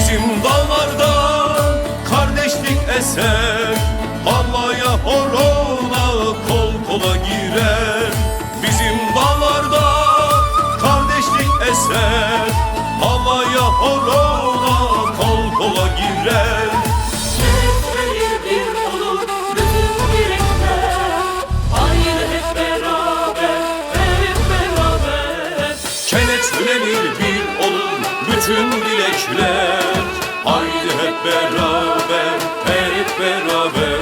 Bizim dağlarda kardeşlik eser. Hallaya horona kol kola girer. Bizim dağlarda kardeşlik eser. Hallaya horona kol kola girer. Çenet bir olur bütün dilekler. Haydi hep beraber, hep beraber.